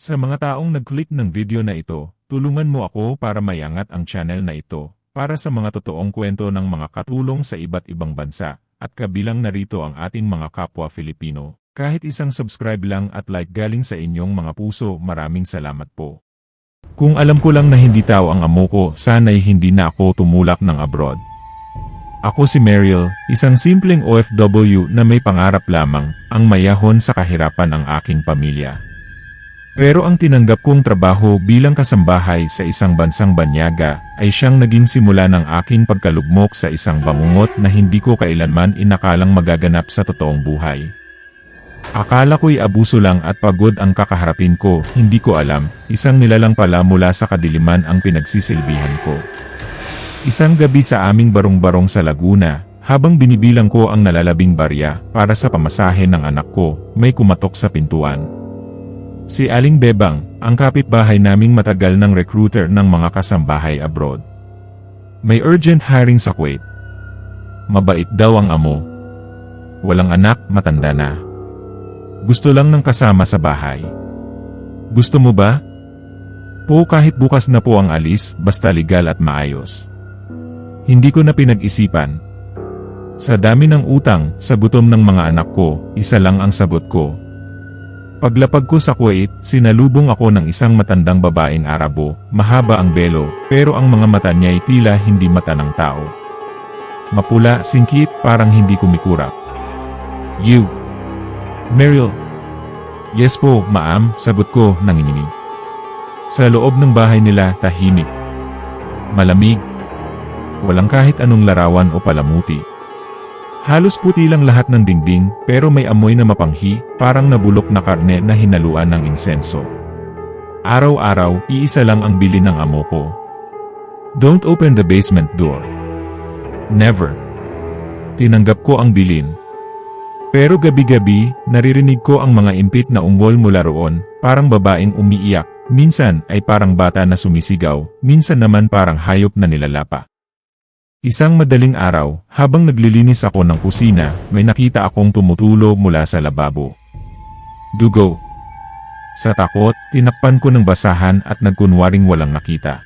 Sa mga taong nag-click ng video na ito, tulungan mo ako para mayangat ang channel na ito, para sa mga totoong kwento ng mga katulong sa iba't ibang bansa, at kabilang narito ang ating mga kapwa Filipino. Kahit isang subscribe lang at like galing sa inyong mga puso, maraming salamat po. Kung alam ko lang na hindi tao ang amo ko, sana'y hindi na ako tumulak ng abroad. Ako si Mariel, isang simpleng OFW na may pangarap lamang, ang mayahon sa kahirapan ng aking pamilya. Pero ang tinanggap kong trabaho bilang kasambahay sa isang bansang banyaga ay siyang naging simula ng aking pagkalugmok sa isang bangungot na hindi ko kailanman inakalang magaganap sa totoong buhay. Akala ko'y abuso lang at pagod ang kakaharapin ko, hindi ko alam, isang nilalang pala mula sa kadiliman ang pinagsisilbihan ko. Isang gabi sa aming barong-barong sa Laguna, habang binibilang ko ang nalalabing barya para sa pamasahe ng anak ko, may kumatok sa pintuan. Si Aling Bebang, ang kapitbahay naming matagal ng recruiter ng mga kasambahay abroad. May urgent hiring sa Kuwait. Mabait daw ang amo. Walang anak, matanda na. Gusto lang ng kasama sa bahay. Gusto mo ba? Po kahit bukas na po ang alis, basta legal at maayos. Hindi ko na pinag-isipan. Sa dami ng utang, sa gutom ng mga anak ko, isa lang ang sagot ko. Paglapag ko sa Kuwait, sinalubong ako ng isang matandang babaeng Arabo, mahaba ang belo, pero ang mga mata niya ay tila hindi mata ng tao. Mapula, singkit, parang hindi kumikurap. You. Mariel. Yes po, maam, sagot ko, nanginginig. Sa loob ng bahay nila, tahimik. Malamig. Walang kahit anong larawan o palamuti. Halos puti lang lahat ng dingding, pero may amoy na mapanghi, parang nabulok na karne na hinaluan ng insenso. Araw-araw, iisa lang ang bili ng amo ko. Don't open the basement door. Never. Tinanggap ko ang bilin. Pero gabi-gabi, naririnig ko ang mga impit na ungol mula roon, parang babaeng umiiyak, minsan ay parang bata na sumisigaw, minsan naman parang hayop na nilalapa. Isang madaling araw, habang naglilinis ako ng kusina, may nakita akong tumutulo mula sa lababo. Dugo. Sa takot, tinakpan ko ng basahan at nagkunwaring walang nakita.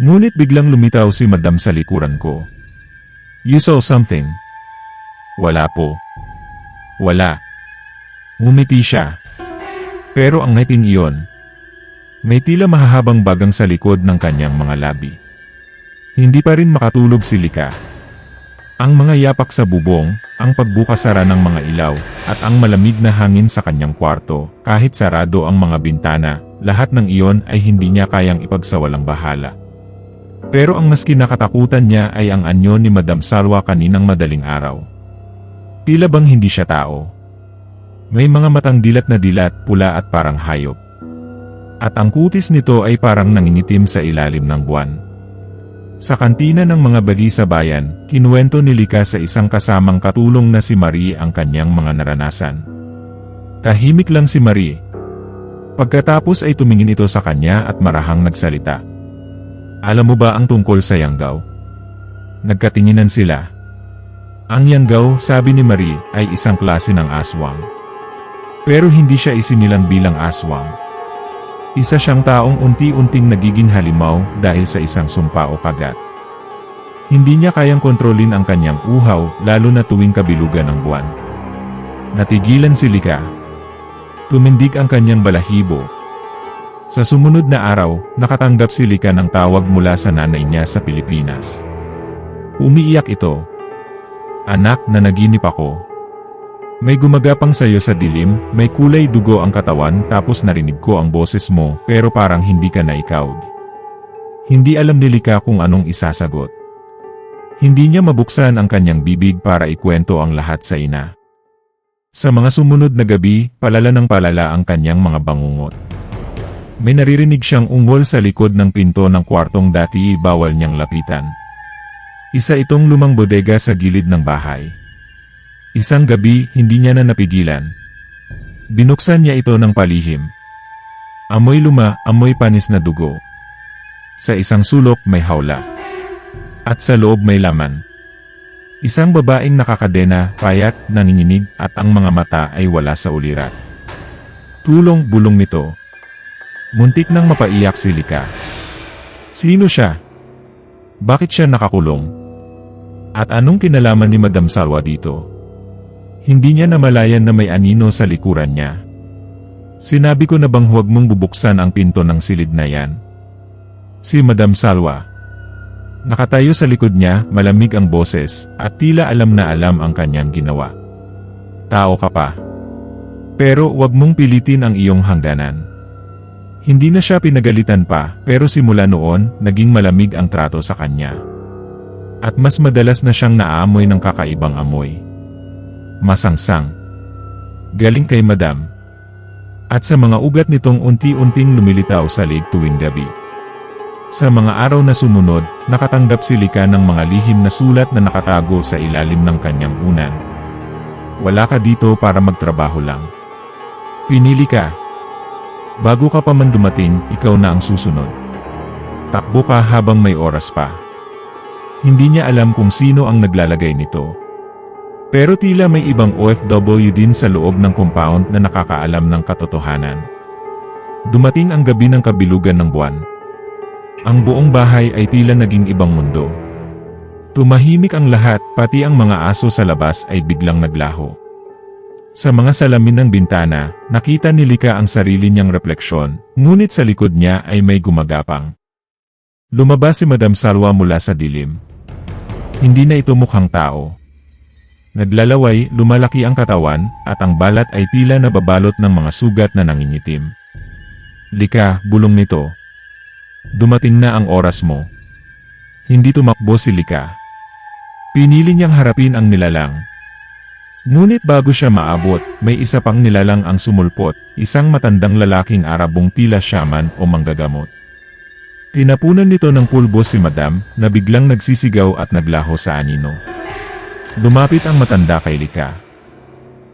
Ngunit biglang lumitaw si madam sa likuran ko. You saw something? Wala po. Wala. Ngumiti siya. Pero ang ngiting iyon, may tila mahahabang bagang sa likod ng kanyang mga labi. Hindi pa rin makatulog si Lika. Ang mga yapak sa bubong, ang pagbukas-sara ng mga ilaw, at ang malamig na hangin sa kanyang kwarto, kahit sarado ang mga bintana, lahat ng iyon ay hindi niya kayang ipagsawalang bahala. Pero ang mas kinakatakutan niya ay ang anyo ni Madam Salwa kaninang madaling araw. Tila bang hindi siya tao. May mga matang dilat na dilat, pula at parang hayop. At ang kutis nito ay parang nangingitim sa ilalim ng buwan. Sa kantina ng mga bali sa bayan, kinuwento ni Lika sa isang kasamang katulong na si Marie ang kanyang mga naranasan. Tahimik lang si Marie. Pagkatapos ay tumingin ito sa kanya at marahang nagsalita. Alam mo ba ang tungkol sa Yanggaw? Nagkatinginan sila. Ang Yanggaw, sabi ni Marie, ay isang klase ng aswang. Pero hindi siya isinilang bilang aswang. Isa siyang taong unti-unting nagiging halimaw dahil sa isang sumpa o kagat. Hindi niya kayang kontrolin ang kanyang uhaw lalo na tuwing kabilugan ng buwan. Natigilan si Lika. Tumindig ang kanyang balahibo. Sa sumunod na araw, nakatanggap si Lika ng tawag mula sa nanay niya sa Pilipinas. Umiiyak ito. Anak na naginip ako, may gumagapang sayo sa dilim, may kulay dugo ang katawan tapos narinig ko ang boses mo pero parang hindi ka na ikaw. Hindi alam ni Lika kung anong isasagot. Hindi niya mabuksan ang kanyang bibig para ikwento ang lahat sa ina. Sa mga sumunod na gabi, palala ng palala ang kanyang mga bangungot. May naririnig siyang ungol sa likod ng pinto ng kwartong dati bawal niyang lapitan. Isa itong lumang bodega sa gilid ng bahay. Isang gabi, hindi niya na napigilan. Binuksan niya ito ng palihim. Amoy luma, amoy panis na dugo. Sa isang sulok may hawla. At sa loob may laman. Isang babaeng nakakadena, payat, nanginginig, at ang mga mata ay wala sa ulirat. Tulong bulong nito. Muntik nang mapaiyak si Lika. Sino siya? Bakit siya nakakulong? At anong kinalaman ni Madam Salwa dito? Hindi niya namalayan na may anino sa likuran niya. Sinabi ko na bang huwag mong bubuksan ang pinto ng silid na yan? Si Madam Salwa. Nakatayo sa likod niya, malamig ang boses, at tila alam na alam ang kanyang ginawa. Tao ka pa. Pero wag mong pilitin ang iyong hangganan. Hindi na siya pinagalitan pa, pero simula noon, naging malamig ang trato sa kanya. At mas madalas na siyang naaamoy ng kakaibang amoy. Masangsang. Galing kay Madam. At sa mga ugat nitong unti-unting lumilitaw sa lig tuwing gabi. Sa mga araw na sumunod, nakatanggap si Lika ng mga lihim na sulat na nakatago sa ilalim ng kanyang unan. Wala ka dito para magtrabaho lang. Pinili ka. Bago ka pa man dumating, ikaw na ang susunod. Takbo ka habang may oras pa. Hindi niya alam kung sino ang naglalagay nito. Pero tila may ibang OFW din sa loob ng compound na nakakaalam ng katotohanan. Dumating ang gabi ng kabilugan ng buwan. Ang buong bahay ay tila naging ibang mundo. Tumahimik ang lahat, pati ang mga aso sa labas ay biglang naglaho. Sa mga salamin ng bintana, nakita ni Lika ang sarili niyang refleksyon, ngunit sa likod niya ay may gumagapang. Lumabas si Madam Salwa mula sa dilim. Hindi na ito mukhang tao. Naglalaway, lumalaki ang katawan, at ang balat ay tila nababalot ng mga sugat na nangingitim. Lika, bulong nito. Dumating na ang oras mo. Hindi tumakbo si Lika. Pinili niyang harapin ang nilalang, Ngunit bago siya maabot, may isa pang nilalang ang sumulpot, isang matandang lalaking Arabong tila shaman o manggagamot. Tinapunan nito ng pulbo si Madam, na biglang nagsisigaw at naglaho sa anino. Lumapit ang matanda kay Lika.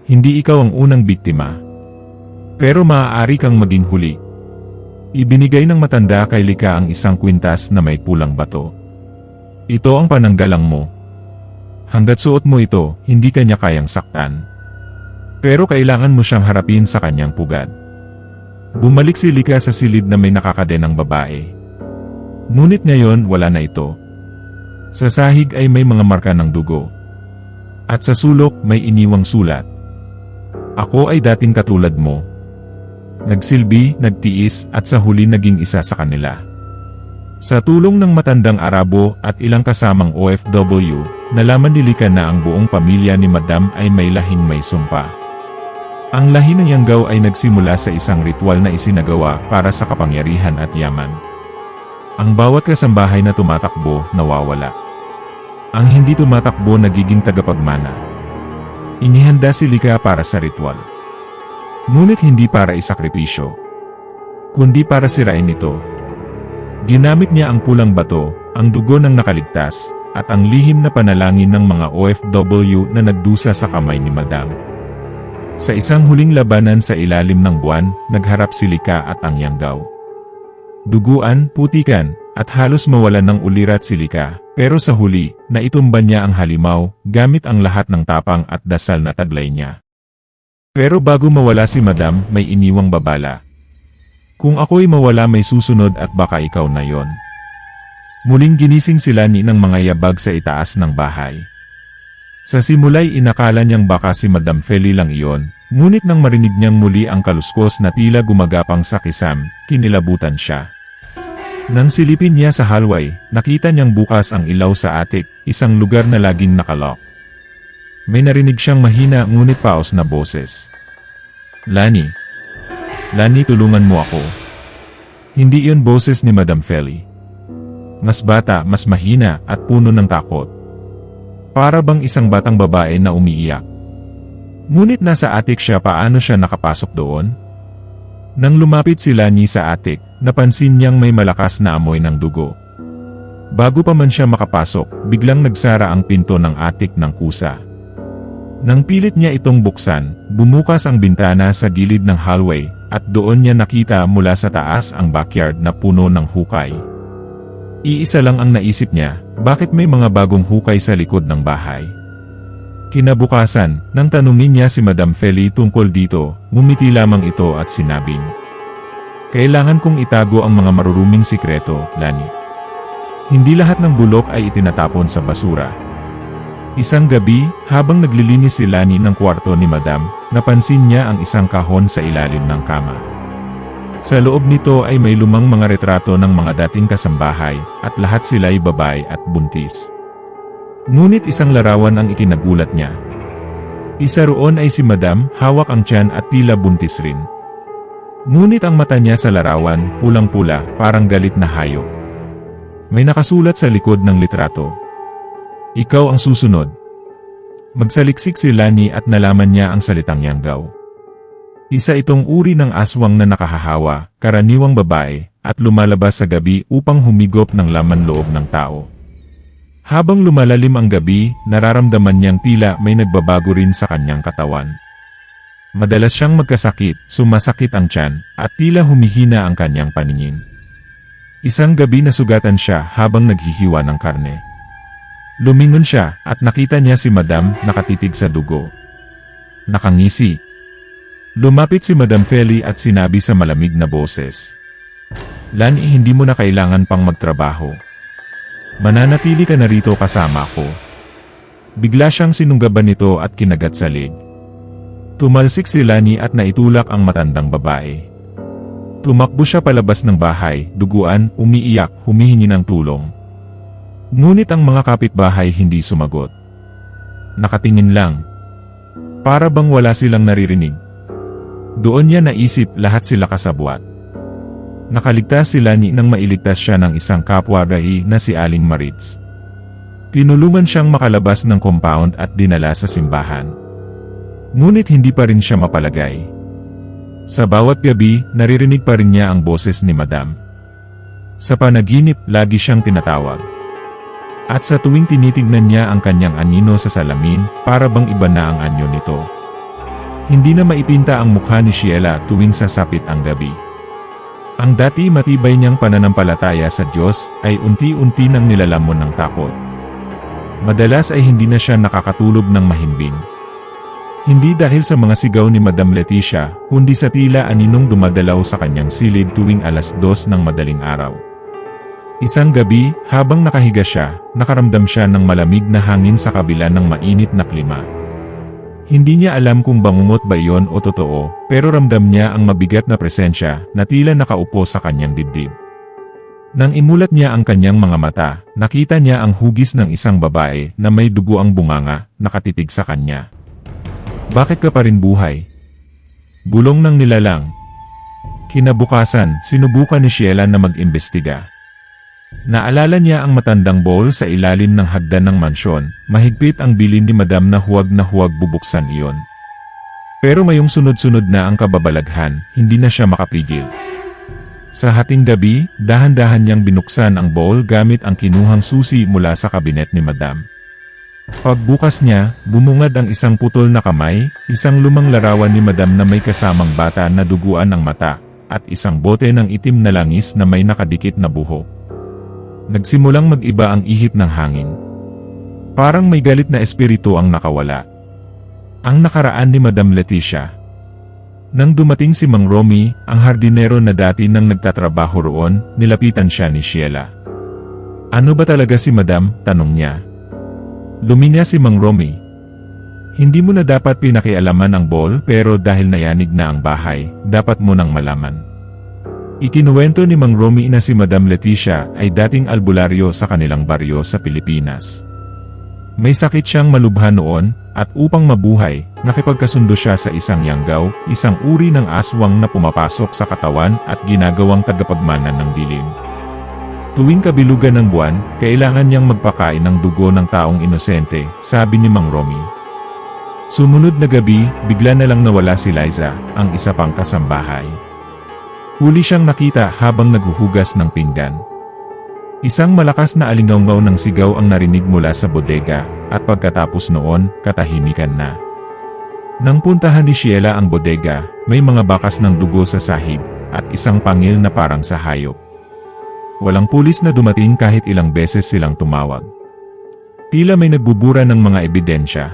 Hindi ikaw ang unang biktima. Pero maaari kang maging huli. Ibinigay ng matanda kay Lika ang isang kwintas na may pulang bato. Ito ang pananggalang mo, Hanggat suot mo ito, hindi kanya kayang saktan. Pero kailangan mo siyang harapin sa kanyang pugad. Bumalik si Lika sa silid na may nakakadenang babae. Ngunit ngayon wala na ito. Sa sahig ay may mga marka ng dugo. At sa sulok may iniwang sulat. Ako ay dating katulad mo. Nagsilbi, nagtiis, at sa huli naging isa sa kanila. Sa tulong ng matandang Arabo at ilang kasamang OFW, nalaman ni Lika na ang buong pamilya ni Madam ay may lahing may sumpa. Ang lahi ng Yanggaw ay nagsimula sa isang ritual na isinagawa para sa kapangyarihan at yaman. Ang bawat kasambahay na tumatakbo, nawawala. Ang hindi tumatakbo nagiging tagapagmana. Inihanda si Lika para sa ritual. Ngunit hindi para isakripisyo. Kundi para sirain ito, Ginamit niya ang pulang bato, ang dugo ng nakaligtas, at ang lihim na panalangin ng mga OFW na nagdusa sa kamay ni Madam. Sa isang huling labanan sa ilalim ng buwan, nagharap si Lika at ang Yanggaw. Duguan, putikan, at halos mawalan ng ulirat si Lika, pero sa huli, naitumba niya ang halimaw, gamit ang lahat ng tapang at dasal na taglay niya. Pero bago mawala si Madam, may iniwang babala. Kung ako'y mawala may susunod at baka ikaw na yon. Muling ginising sila ni ng mga yabag sa itaas ng bahay. Sa simulay inakala niyang baka si Madam Feli lang iyon, ngunit nang marinig niyang muli ang kaluskos na tila gumagapang sa kisam, kinilabutan siya. Nang silipin niya sa hallway, nakita niyang bukas ang ilaw sa atik, isang lugar na laging nakalok. May narinig siyang mahina ngunit paos na boses. Lani, Lani tulungan mo ako. Hindi iyon boses ni Madam Feli. Mas bata, mas mahina, at puno ng takot. Para bang isang batang babae na umiiyak. Ngunit nasa atik siya paano siya nakapasok doon? Nang lumapit si Lani sa atik, napansin niyang may malakas na amoy ng dugo. Bago pa man siya makapasok, biglang nagsara ang pinto ng atik ng kusa. Nang pilit niya itong buksan, bumukas ang bintana sa gilid ng hallway, at doon niya nakita mula sa taas ang backyard na puno ng hukay. Iisa lang ang naisip niya, bakit may mga bagong hukay sa likod ng bahay? Kinabukasan, nang tanungin niya si Madam Feli tungkol dito, ngumiti lamang ito at sinabing, Kailangan kong itago ang mga maruruming sikreto, Lani. Hindi lahat ng bulok ay itinatapon sa basura. Isang gabi, habang naglilinis si Lani ng kwarto ni Madam, napansin niya ang isang kahon sa ilalim ng kama. Sa loob nito ay may lumang mga retrato ng mga dating kasambahay, at lahat sila'y babae at buntis. Ngunit isang larawan ang ikinagulat niya. Isa roon ay si Madam, hawak ang tiyan at tila buntis rin. Ngunit ang mata niya sa larawan, pulang-pula, parang galit na hayop. May nakasulat sa likod ng litrato. Ikaw ang susunod. Magsaliksik si Lani at nalaman niya ang salitang yanggaw. Isa itong uri ng aswang na nakahahawa, karaniwang babae, at lumalabas sa gabi upang humigop ng laman loob ng tao. Habang lumalalim ang gabi, nararamdaman niyang tila may nagbabago rin sa kanyang katawan. Madalas siyang magkasakit, sumasakit ang tiyan, at tila humihina ang kanyang paningin. Isang gabi nasugatan siya habang naghihiwa ng karne. Lumingon siya at nakita niya si Madam nakatitig sa dugo. Nakangisi. Lumapit si Madam Feli at sinabi sa malamig na boses. Lani hindi mo na kailangan pang magtrabaho. Mananatili ka na rito kasama ko. Bigla siyang sinunggaban nito at kinagat sa leg. Tumalsik si Lani at naitulak ang matandang babae. Tumakbo siya palabas ng bahay, duguan, umiiyak, humihingi ng tulong. Ngunit ang mga kapitbahay hindi sumagot. Nakatingin lang. Para bang wala silang naririnig. Doon niya naisip lahat sila kasabwat. Nakaligtas si Lani nang mailigtas siya ng isang kapwa rahi na si Aling Maritz. Tinulungan siyang makalabas ng compound at dinala sa simbahan. Ngunit hindi pa rin siya mapalagay. Sa bawat gabi, naririnig pa rin niya ang boses ni Madam. Sa panaginip, lagi siyang tinatawag. At sa tuwing tinitignan niya ang kanyang anino sa salamin, para bang iba na ang anyo nito. Hindi na maipinta ang mukha ni Sheila tuwing sasapit ang gabi. Ang dati matibay niyang pananampalataya sa Diyos ay unti-unti nang nilalamon ng takot. Madalas ay hindi na siya nakakatulog ng mahimbing. Hindi dahil sa mga sigaw ni Madam Leticia, kundi sa tila aninong dumadalaw sa kanyang silid tuwing alas dos ng madaling araw. Isang gabi, habang nakahiga siya, nakaramdam siya ng malamig na hangin sa kabila ng mainit na klima. Hindi niya alam kung bangungot ba iyon o totoo, pero ramdam niya ang mabigat na presensya na tila nakaupo sa kanyang dibdib. Nang imulat niya ang kanyang mga mata, nakita niya ang hugis ng isang babae na may dugo ang bunganga, nakatitig sa kanya. Bakit ka pa rin buhay? Bulong ng nilalang. Kinabukasan, sinubukan ni Sheila na mag-imbestiga. Naalala niya ang matandang bowl sa ilalim ng hagdan ng mansyon, mahigpit ang bilin ni Madam na huwag na huwag bubuksan iyon. Pero mayong sunod-sunod na ang kababalaghan, hindi na siya makapigil. Sa hating gabi, dahan-dahan niyang binuksan ang bowl gamit ang kinuhang susi mula sa kabinet ni Madam. Pagbukas niya, bumungad ang isang putol na kamay, isang lumang larawan ni Madam na may kasamang bata na duguan ng mata, at isang bote ng itim na langis na may nakadikit na buhok. Nagsimulang mag-iba ang ihip ng hangin. Parang may galit na espiritu ang nakawala. Ang nakaraan ni Madam Leticia. Nang dumating si Mang Romy, ang hardinero na dati nang nagtatrabaho roon, nilapitan siya ni Sheila. Ano ba talaga si Madam? Tanong niya. Luminya si Mang Romy. Hindi mo na dapat pinakialaman ang ball pero dahil nayanig na ang bahay, dapat mo nang malaman. Ikinuwento ni Mang Romy na si Madam Leticia ay dating albularyo sa kanilang baryo sa Pilipinas. May sakit siyang malubha noon, at upang mabuhay, nakipagkasundo siya sa isang yanggaw, isang uri ng aswang na pumapasok sa katawan at ginagawang tagapagmana ng dilim. Tuwing kabilugan ng buwan, kailangan niyang magpakain ng dugo ng taong inosente, sabi ni Mang Romy. Sumunod na gabi, bigla na lang nawala si Liza, ang isa pang kasambahay. Huli siyang nakita habang naghuhugas ng pinggan. Isang malakas na alingawngaw ng sigaw ang narinig mula sa bodega, at pagkatapos noon, katahimikan na. Nang puntahan ni Sheila ang bodega, may mga bakas ng dugo sa sahig, at isang pangil na parang sa hayop. Walang pulis na dumating kahit ilang beses silang tumawag. Tila may nagbubura ng mga ebidensya.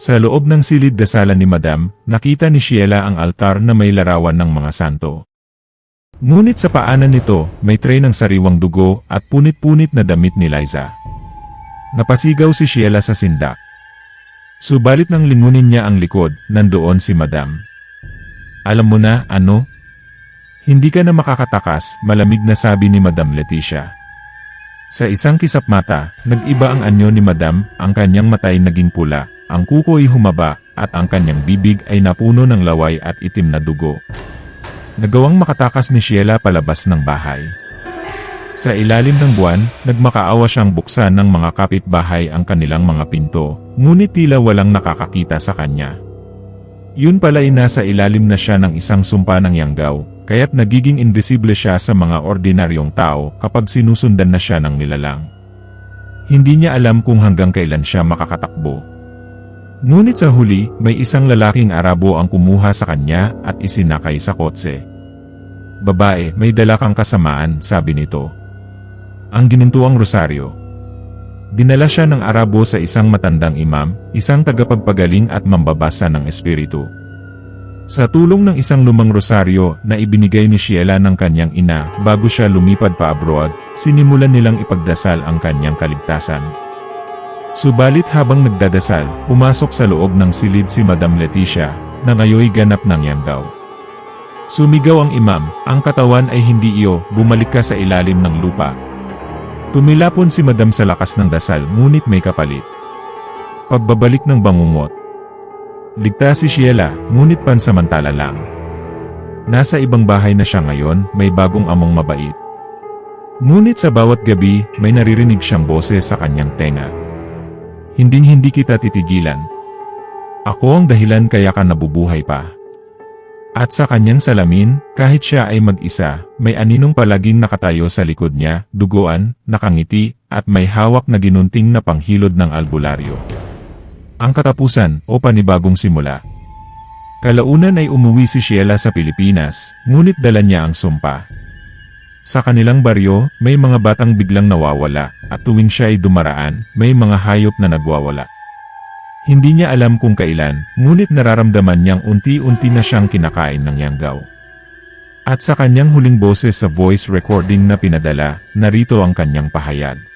Sa loob ng silid dasalan ni Madam, nakita ni Sheila ang altar na may larawan ng mga santo. Ngunit sa paanan nito, may tray ng sariwang dugo at punit-punit na damit ni Liza. Napasigaw si Sheila sa sindak. Subalit nang lingunin niya ang likod, nandoon si Madam. Alam mo na, ano? Hindi ka na makakatakas, malamig na sabi ni Madam Leticia. Sa isang kisap mata, nag-iba ang anyo ni Madam, ang kanyang matay naging pula, ang kuko ay humaba, at ang kanyang bibig ay napuno ng laway at itim na dugo. Nagawang makatakas ni Sheila palabas ng bahay. Sa ilalim ng buwan, nagmakaawa siyang buksan ng mga kapitbahay ang kanilang mga pinto, ngunit tila walang nakakakita sa kanya. Yun pala ay nasa ilalim na siya ng isang sumpa ng yanggaw, kaya't nagiging invisible siya sa mga ordinaryong tao kapag sinusundan na siya ng nilalang. Hindi niya alam kung hanggang kailan siya makakatakbo. Ngunit sa huli, may isang lalaking Arabo ang kumuha sa kanya at isinakay sa kotse. Babae, may dala kang kasamaan, sabi nito. Ang ginintuang rosaryo. Dinala siya ng Arabo sa isang matandang imam, isang tagapagpagaling at mambabasa ng espiritu. Sa tulong ng isang lumang rosaryo na ibinigay ni Sheila ng kanyang ina bago siya lumipad pa abroad, sinimulan nilang ipagdasal ang kanyang kaligtasan. Subalit habang nagdadasal, pumasok sa loob ng silid si Madam Leticia, na ngayoy ganap ng yanggaw. Sumigaw ang imam, ang katawan ay hindi iyo, bumalik ka sa ilalim ng lupa. Tumilapon si Madam sa lakas ng dasal ngunit may kapalit. Pagbabalik ng bangungot. Ligtas si Sheila, ngunit pansamantala lang. Nasa ibang bahay na siya ngayon, may bagong among mabait. Ngunit sa bawat gabi, may naririnig siyang boses sa kanyang tenga. Hinding-hindi kita titigilan. Ako ang dahilan kaya ka nabubuhay pa. At sa kanyang salamin, kahit siya ay mag-isa, may aninong palaging nakatayo sa likod niya, duguan, nakangiti, at may hawak na ginunting na panghilod ng albularyo. Ang katapusan o panibagong simula. Kalaunan ay umuwi si Sheila sa Pilipinas, ngunit dala niya ang sumpa. Sa kanilang baryo, may mga batang biglang nawawala, at tuwing siya ay dumaraan, may mga hayop na nagwawala. Hindi niya alam kung kailan, ngunit nararamdaman niyang unti-unti na siyang kinakain ng yanggaw. At sa kanyang huling boses sa voice recording na pinadala, narito ang kanyang pahayag.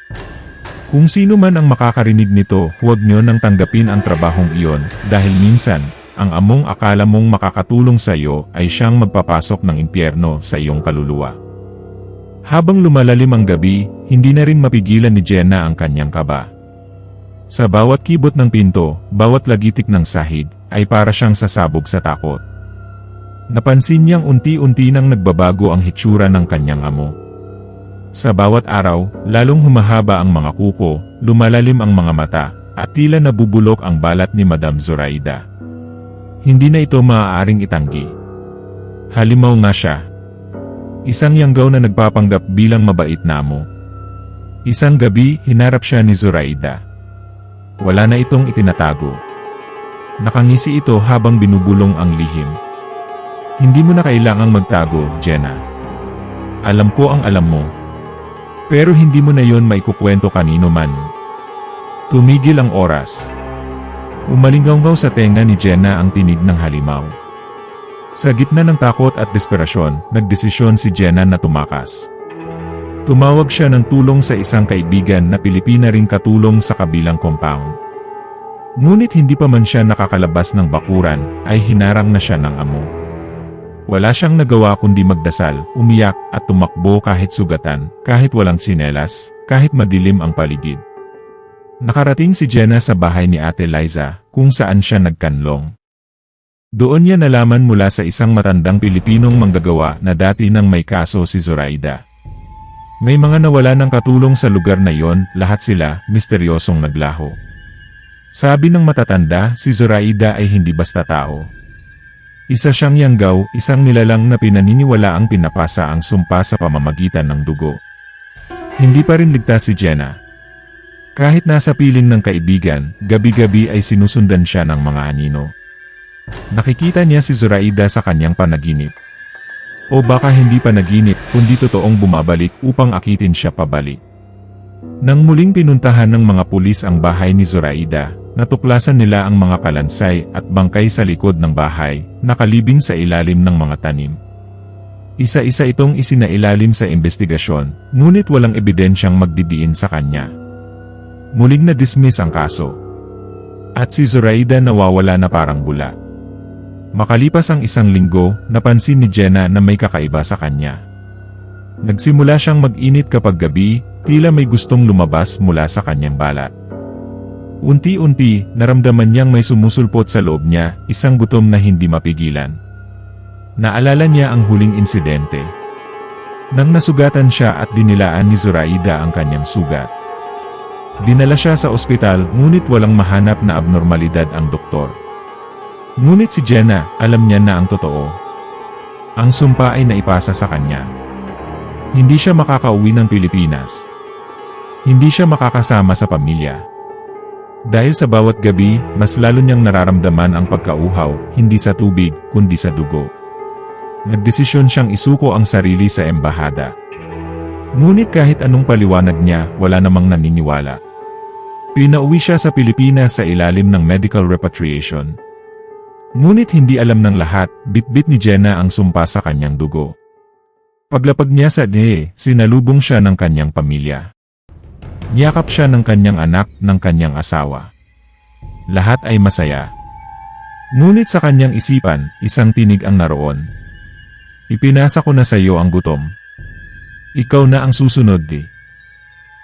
Kung sino man ang makakarinig nito, huwag niyo nang tanggapin ang trabahong iyon, dahil minsan, ang among akala mong makakatulong sa iyo ay siyang magpapasok ng impyerno sa iyong kaluluwa. Habang lumalalim ang gabi, hindi na rin mapigilan ni Jenna ang kanyang kaba. Sa bawat kibot ng pinto, bawat lagitik ng sahig, ay para siyang sasabog sa takot. Napansin niyang unti-unti nang nagbabago ang hitsura ng kanyang amo. Sa bawat araw, lalong humahaba ang mga kuko, lumalalim ang mga mata, at tila nabubulok ang balat ni Madam Zoraida. Hindi na ito maaaring itanggi. Halimaw nga siya. Isang yanggaw na nagpapanggap bilang mabait na amo. Isang gabi, hinarap siya ni Zoraida. Wala na itong itinatago. Nakangisi ito habang binubulong ang lihim. Hindi mo na kailangang magtago, Jenna. Alam ko ang alam mo. Pero hindi mo na yon maikukwento kanino man. Tumigil ang oras. Umalinggaw sa tenga ni Jenna ang tinig ng halimaw. Sa gitna ng takot at desperasyon, nagdesisyon si Jenna na tumakas. Tumawag siya ng tulong sa isang kaibigan na Pilipina ring katulong sa kabilang compound. Ngunit hindi pa man siya nakakalabas ng bakuran, ay hinarang na siya ng amo. Wala siyang nagawa kundi magdasal, umiyak, at tumakbo kahit sugatan, kahit walang sinelas, kahit madilim ang paligid. Nakarating si Jenna sa bahay ni Ate Liza, kung saan siya nagkanlong. Doon niya nalaman mula sa isang matandang Pilipinong manggagawa na dati nang may kaso si Zoraida. May mga nawala ng katulong sa lugar na yon, lahat sila, misteryosong naglaho. Sabi ng matatanda, si Zoraida ay hindi basta tao. Isa siyang yanggaw, isang nilalang na pinaniniwala ang pinapasa ang sumpa sa pamamagitan ng dugo. Hindi pa rin ligtas si Jenna. Kahit nasa piling ng kaibigan, gabi-gabi ay sinusundan siya ng mga anino. Nakikita niya si Zoraida sa kanyang panaginip. O baka hindi panaginip, kundi totoong bumabalik upang akitin siya pabalik. Nang muling pinuntahan ng mga pulis ang bahay ni Zoraida, natuklasan nila ang mga kalansay at bangkay sa likod ng bahay, nakalibing sa ilalim ng mga tanim. Isa-isa itong isinailalim sa investigasyon, ngunit walang ebidensyang magdidiin sa kanya. Muling na-dismiss ang kaso. At si Zoraida nawawala na parang bula. Makalipas ang isang linggo, napansin ni Jenna na may kakaiba sa kanya. Nagsimula siyang mag-init kapag gabi, tila may gustong lumabas mula sa kanyang balat. Unti-unti, naramdaman niyang may sumusulpot sa loob niya, isang gutom na hindi mapigilan. Naalala niya ang huling insidente. Nang nasugatan siya at dinilaan ni Zoraida ang kanyang sugat. Dinala siya sa ospital ngunit walang mahanap na abnormalidad ang doktor. Ngunit si Jenna, alam niya na ang totoo. Ang sumpa ay naipasa sa kanya. Hindi siya makakauwi ng Pilipinas. Hindi siya makakasama sa pamilya. Dahil sa bawat gabi, mas lalo niyang nararamdaman ang pagkauhaw, hindi sa tubig, kundi sa dugo. Nagdesisyon siyang isuko ang sarili sa embahada. Ngunit kahit anong paliwanag niya, wala namang naniniwala. Pinauwi siya sa Pilipinas sa ilalim ng medical repatriation. Ngunit hindi alam ng lahat, bitbit ni Jenna ang sumpa sa kanyang dugo. Paglapag niya sa DE, sinalubong siya ng kanyang pamilya. Niyakap siya ng kanyang anak, ng kanyang asawa. Lahat ay masaya. Ngunit sa kanyang isipan, isang tinig ang naroon. Ipinasa ko na sa iyo ang gutom. Ikaw na ang susunod di.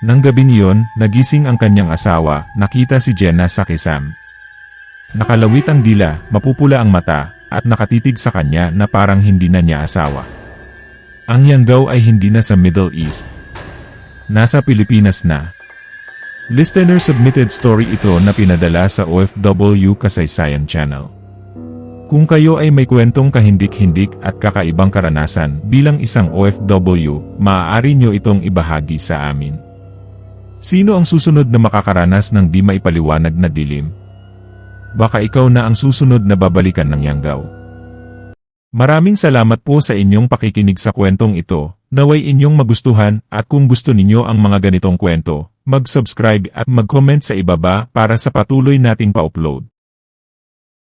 Nang gabi niyon, nagising ang kanyang asawa, nakita si Jenna sa kisam. Nakalawit ang dila, mapupula ang mata, at nakatitig sa kanya na parang hindi na niya asawa. Ang Yanggao ay hindi na sa Middle East. Nasa Pilipinas na. Listener submitted story ito na pinadala sa OFW Kasaysayan Channel. Kung kayo ay may kwentong kahindik-hindik at kakaibang karanasan bilang isang OFW, maaari nyo itong ibahagi sa amin. Sino ang susunod na makakaranas ng di maipaliwanag na dilim? Baka ikaw na ang susunod na babalikan ng Yanggao. Maraming salamat po sa inyong pakikinig sa kwentong ito, naway inyong magustuhan at kung gusto ninyo ang mga ganitong kwento, mag-subscribe at mag-comment sa ibaba para sa patuloy nating pa-upload.